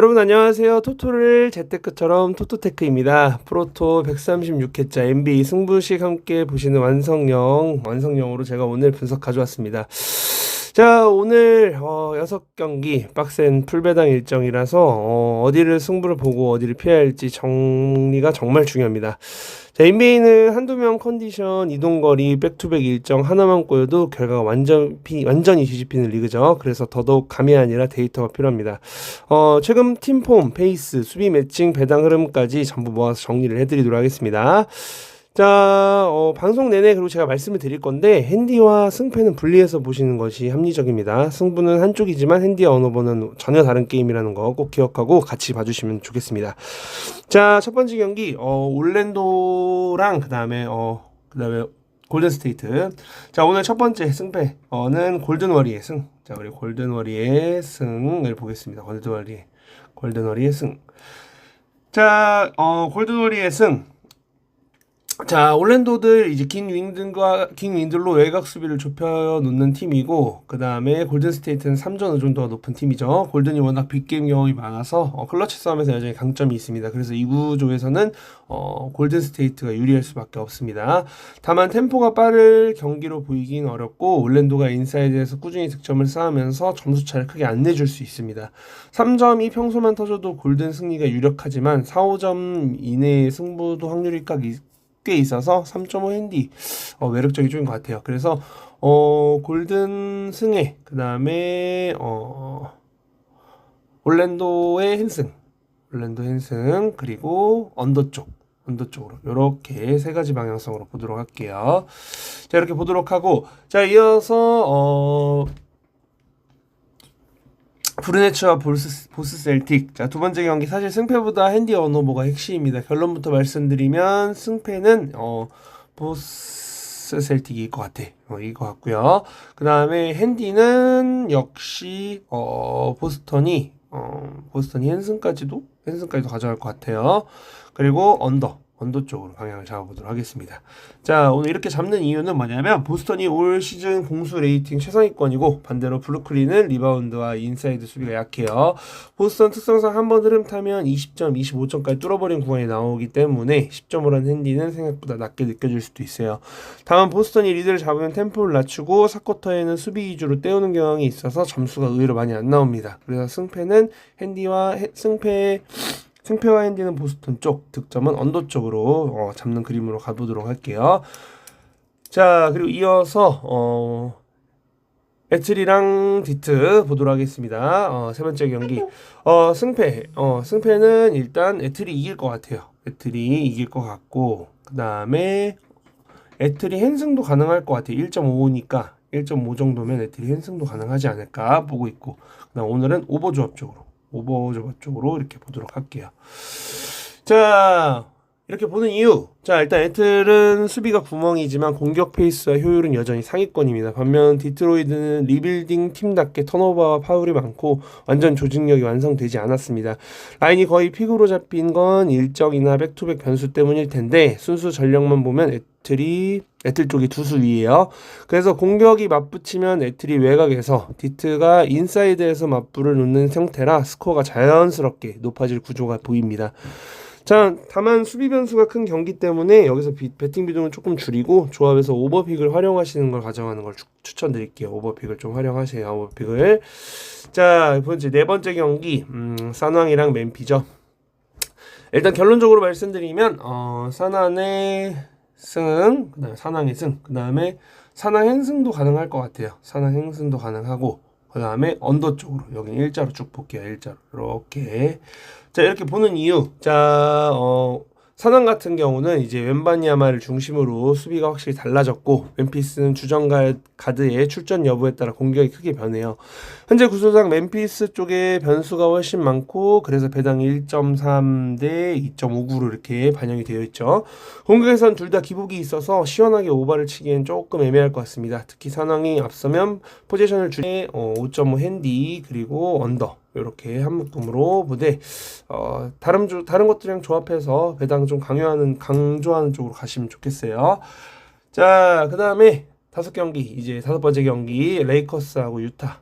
여러분 안녕하세요. 토토를 재테크처럼 토토테크입니다. 프로토 136회차 NBA 승부식 함께 보시는 완성형, 완성형으로 제가 오늘 분석 가져왔습니다. 자, 오늘 어, 6경기 빡센 풀배당 일정이라서 어, 어디를 승부를 보고 어디를 피해야 할지 정리가 정말 중요합니다. 자, NBA는 한두 명 컨디션, 이동거리, 백투백 일정 하나만 꼬여도 결과가 완전 피, 완전히 뒤집히는 리그죠. 그래서 더더욱 감이 아니라 데이터가 필요합니다. 어, 최근 팀폼, 페이스, 수비 매칭, 배당 흐름까지 전부 모아서 정리를 해드리도록 하겠습니다. 자, 어, 방송 내내 그리고 제가 말씀을 드릴 건데 핸디와 승패는 분리해서 보시는 것이 합리적입니다. 승부는 한쪽이지만 핸디와 언어버는 전혀 다른 게임이라는 거 꼭 기억하고 같이 봐주시면 좋겠습니다. 자, 첫 번째 경기 어, 올랜도랑 그다음에 어, 그다음에 골든 스테이트. 자, 오늘 첫 번째 승패는 골든 워리의 승. 자, 우리 골든 워리의 승을 보겠습니다. 골든 워리. 골든 워리의 승. 자, 어, 골든 워리의 승. 자, 올랜도들 이제 긴 윙들과 긴 윙들로 외곽 수비를 좁혀 놓는 팀이고 그 다음에 골든 스테이트는 3전 의존도가 높은 팀이죠. 골든이 워낙 빅게임 경험이 많아서 어, 클러치 싸움에서 여전히 강점이 있습니다. 그래서 이 구조에서는 어, 골든 스테이트가 유리할 수밖에 없습니다. 다만 템포가 빠를 경기로 보이긴 어렵고 올랜도가 인사이드에서 꾸준히 득점을 쌓으면서 점수 차를 크게 안 내줄 수 있습니다. 3점이 평소만 터져도 골든 승리가 유력하지만 4, 5점 이내의 승부도 확률이 깍 꽤 있어서 3.5 핸디 어, 매력적인 쪽인 것 같아요. 그래서 어, 골든 승에 그 다음에 어, 올랜도의 헨승, 올랜도 헨승 그리고 언더 쪽. 언더 쪽으로 이렇게 세 가지 방향성으로 보도록 할게요. 자 이렇게 보도록 하고 자 이어서 어 브루네츠와 보스, 보스 셀틱. 자, 두 번째 경기 사실 승패보다 핸디 언어버가 핵심입니다. 결론부터 말씀드리면 승패는 어 보스 셀틱일 것 같아. 어, 것 같고요. 그 다음에 핸디는 역시 어 보스턴이 어 보스턴이 헨슨까지도 헨슨까지도 가져갈 것 같아요. 그리고 언더. 언더 쪽으로 방향을 잡아보도록 하겠습니다. 자, 오늘 이렇게 잡는 이유는 뭐냐면 보스턴이 올 시즌 공수 레이팅 최상위권이고 반대로 브루클린은 리바운드와 인사이드 수비가 약해요. 보스턴 특성상 한 번 흐름 타면 20점, 25점까지 뚫어버린 구간이 나오기 때문에 10점을 한 핸디는 생각보다 낮게 느껴질 수도 있어요. 다만 보스턴이 리드를 잡으면 템포를 낮추고 사쿼터에는 수비 위주로 때우는 경향이 있어서 점수가 의외로 많이 안 나옵니다. 그래서 승패는 핸디와 승패 승패와 핸디는 보스턴 쪽, 득점은 언더 쪽으로 어, 잡는 그림으로 가보도록 할게요. 자, 그리고 이어서 어, 에트리랑 디트 보도록 하겠습니다. 어, 세 번째 경기. 어, 승패. 어, 승패는 일단 에트리 이길 것 같아요. 에트리 이길 것 같고, 그 다음에 에트리 헨승도 가능할 것 같아요. 1.55니까 1.5 정도면 에트리 헨승도 가능하지 않을까 보고 있고, 그다음 오늘은 오버 조합 쪽으로. 오버조합 쪽으로 이렇게 보도록 할게요. 자, 이렇게 보는 이유. 자, 일단 애틀은 수비가 구멍이지만 공격 페이스와 효율은 여전히 상위권입니다. 반면 디트로이드는 리빌딩 팀답게 턴오버와 파울이 많고 완전 조직력이 완성되지 않았습니다. 라인이 거의 픽으로 잡힌 건 일정이나 백투백 변수 때문일 텐데 순수 전력만 보면 애틀이 애틀 쪽이 두수 위에요. 그래서 공격이 맞붙이면 애틀이 외곽에서 디트가 인사이드에서 맞불을 놓는 형태라 스코어가 자연스럽게 높아질 구조가 보입니다. 자, 다만 수비 변수가 큰 경기 때문에 여기서 비, 배팅 비중을 조금 줄이고 조합에서 오버픽을 활용하시는 걸 가져가는 걸 추, 추천드릴게요. 오버픽을 좀 활용하세요. 오버픽을. 자, 번째 네 번째 경기 음, 산왕이랑 맨피죠. 일단 결론적으로 말씀드리면 어, 산안의 승, 그다음에 산왕의 승, 그다음에 산왕 행승도 가능할 것 같아요. 산왕 행승도 가능하고 그 다음에 언더 쪽으로. 여기는 일자로 쭉 볼게요. 일자로. 이렇게. 자 이렇게 보는 이유. 자 어, 산왕 같은 경우는 이제 웬바니아마를 중심으로 수비가 확실히 달라졌고 멤피스는 주전 가드의 출전 여부에 따라 공격이 크게 변해요. 현재 구조상 멤피스 쪽에 변수가 훨씬 많고 그래서 배당 1.3 대 2.59로 이렇게 반영이 되어 있죠. 공격에선 둘 다 기복이 있어서 시원하게 오버를 치기엔 조금 애매할 것 같습니다. 특히 산왕이 앞서면 포지션을 어, 5.5 핸디 그리고 언더 이렇게 한 묶음으로 보되 어, 다른 주, 다른 것들이랑 조합해서 배당 좀 강요하는 강조하는 쪽으로 가시면 좋겠어요. 자, 그 다음에 다섯 경기 이제 다섯 번째 경기 레이커스하고 유타.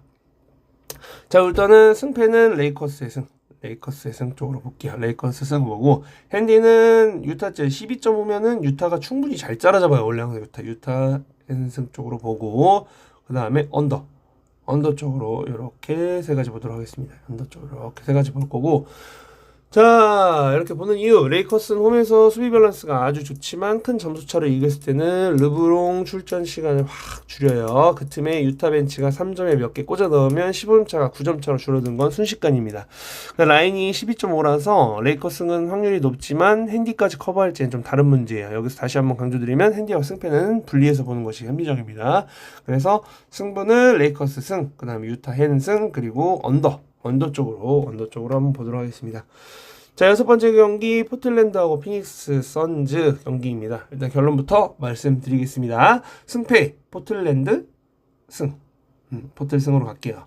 자, 일단은 승패는 레이커스의 승. 레이커스의 승 쪽으로 볼게요. 레이커스 승 보고 핸디는 유타째 12.5면은 유타가 충분히 잘 따라잡아요. 원래 항상 유타 유타 핸승 쪽으로 보고 그 다음에 언더 언더 쪽으로 이렇게 세 가지 보도록 하겠습니다. 언더 쪽으로 이렇게 세 가지 볼 거고 자 이렇게 보는 이유. 레이커스는 홈에서 수비 밸런스가 아주 좋지만 큰 점수차를 이겼을 때는 르브롱 출전 시간을 확 줄여요. 그 틈에 유타 벤치가 3점에 몇 개 꽂아 넣으면 15점 차가 9점 차로 줄어든 건 순식간입니다. 그 라인이 12.5라서 레이커스는 확률이 높지만 핸디까지 커버할지는 좀 다른 문제예요. 여기서 다시 한번 강조드리면 핸디와 승패는 분리해서 보는 것이 합리적입니다. 그래서 승부는 레이커스 승, 그 다음에 유타 핸 승, 그리고 언더 언더 쪽으로 언더 쪽으로 한번 보도록 하겠습니다. 자 여섯 번째 경기 포틀랜드하고 피닉스 선즈 경기입니다. 일단 결론부터 말씀드리겠습니다. 승패 포틀랜드 승 음, 포틀 승으로 갈게요.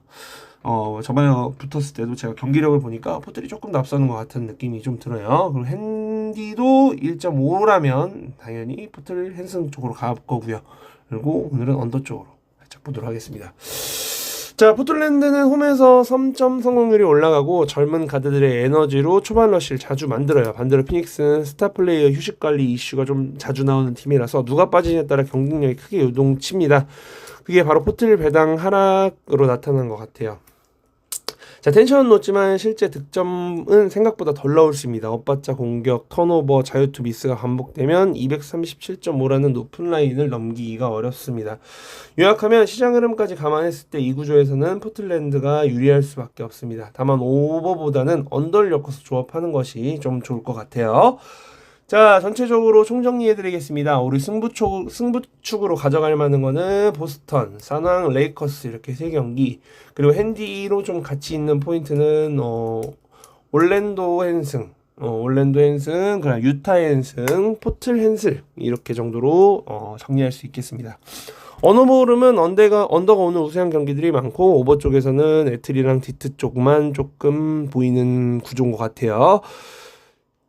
어 저번에 붙었을 때도 제가 경기력을 보니까 포틀이 조금 더 앞서는 것 같은 느낌이 좀 들어요. 그리고 핸디도 1.5라면 당연히 포틀 핸승 쪽으로 갈 거고요. 그리고 오늘은 언더 쪽으로 살짝 보도록 하겠습니다. 자, 포틀랜드는 홈에서 3점 성공률이 올라가고 젊은 가드들의 에너지로 초반 러시를 자주 만들어요. 반대로 피닉스는 스타 플레이어 휴식 관리 이슈가 좀 자주 나오는 팀이라서 누가 빠지냐에 따라 경쟁력이 크게 요동칩니다. 그게 바로 포틀 배당 하락으로 나타난 것 같아요. 자, 텐션은 높지만 실제 득점은 생각보다 덜 나올 수 있습니다. 엇받자 공격, 턴오버, 자유투 미스가 반복되면 237.5라는 높은 라인을 넘기기가 어렵습니다. 요약하면 시장 흐름까지 감안했을 때 이 구조에서는 포틀랜드가 유리할 수밖에 없습니다. 다만 오버보다는 언더를 엮어서 조합하는 것이 좀 좋을 것 같아요. 자, 전체적으로 총정리해 드리겠습니다. 우리 승부축, 승부축으로 가져갈 만한 거는 보스턴, 산왕, 레이커스 이렇게 세 경기. 그리고 핸디로 좀 같이 있는 포인트는, 어, 올랜도 헨승, 어, 올랜도 헨승, 그다음 유타 헨승, 포틀 헨슬. 이렇게 정도로, 어, 정리할 수 있겠습니다. 언어모름은 언더가, 언더가 오늘 우세한 경기들이 많고, 오버 쪽에서는 애틀이랑 디트 쪽만 조금 보이는 구조인 것 같아요.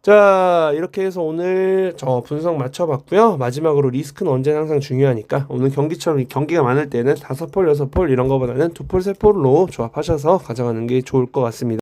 자, 이렇게 해서 오늘 저 분석 맞춰봤고요. 마지막으로 리스크는 언제나 항상 중요하니까 오늘 경기처럼 경기가 많을 때는 다섯 폴, 여섯 폴 이런 거보다는 두 폴, 세 폴로 조합하셔서 가져가는 게 좋을 것 같습니다.